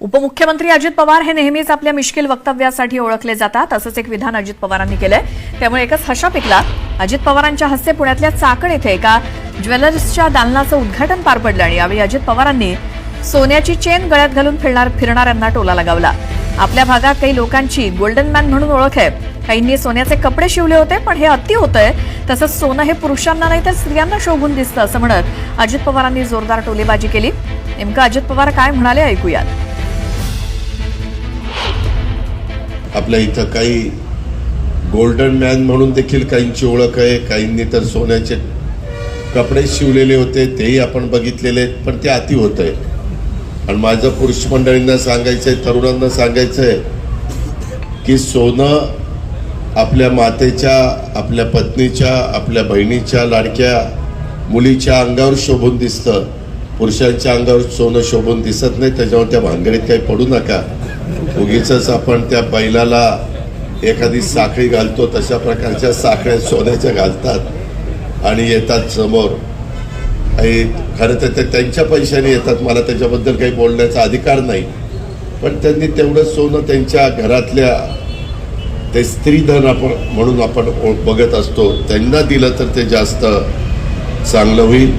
उपमुख्यमंत्री अजित पवार हे नेहमीच आपल्या मिश्किल वक्तव्यासाठी ओळखले जातात असंच एक विधान अजित पवारांनी केलंय. त्यामुळे एकच हशा पिकला अजित पवारांच्या हस्ते पुण्यातल्या चाकण इथे एका ज्वेलर्सच्या दालनाचं उद्घाटन पार पडलं आणि यावेळी अजित पवारांनी सोन्याची चेन गळ्यात घालून फिरणार फिरणाऱ्यांना टोला लगावला. आपल्या भागात काही लोकांची गोल्डन मॅन म्हणून ओळख आहे. काहींनी सोन्याचे कपडे शिवले होते पण हे अति होतंय तसंच सोनं हे पुरुषांना नाही तर स्त्रियांना शोभून दिसतं असं म्हणत अजित पवारांनी जोरदार टोलेबाजी केली. नेमकं अजित पवार काय म्हणाले ऐकूयात. आपल्या इथं काही गोल्डन मॅन म्हणून देखील काहींची ओळख आहे. काहींनी तर सोन्याचे कपडे शिवलेले होते तेही आपण बघितलेले आहेत पण ते अति होत आहे. आणि माझं पुरुष मंडळींना सांगायचं आहे तरुणांना सांगायचं आहे की सोनं आपल्या मातेच्या आपल्या पत्नीच्या आपल्या बहिणीच्या लाडक्या मुलीच्या अंगावर शोभून दिसतं. पुरुषांच्या अंगावर सोनं शोभून दिसत नाही त्याच्यावर त्या भानगडीत काही पडू नका. उगीच आपण त्या बैलाला एखादी साखळी घालतो तशा प्रकारच्या साखळ्या सोन्याच्या घालतात आणि येतात समोर. आणि खरं तर ते त्यांच्या पैशाने येतात मला त्याच्याबद्दल काही बोलण्याचा अधिकार नाही. पण त्यांनी तेवढं सोनं त्यांच्या घरातल्या ते स्त्रीधन आपण म्हणून आपण बघत असतो. त्यांना दिलं तर ते जास्त चांगलं होईल.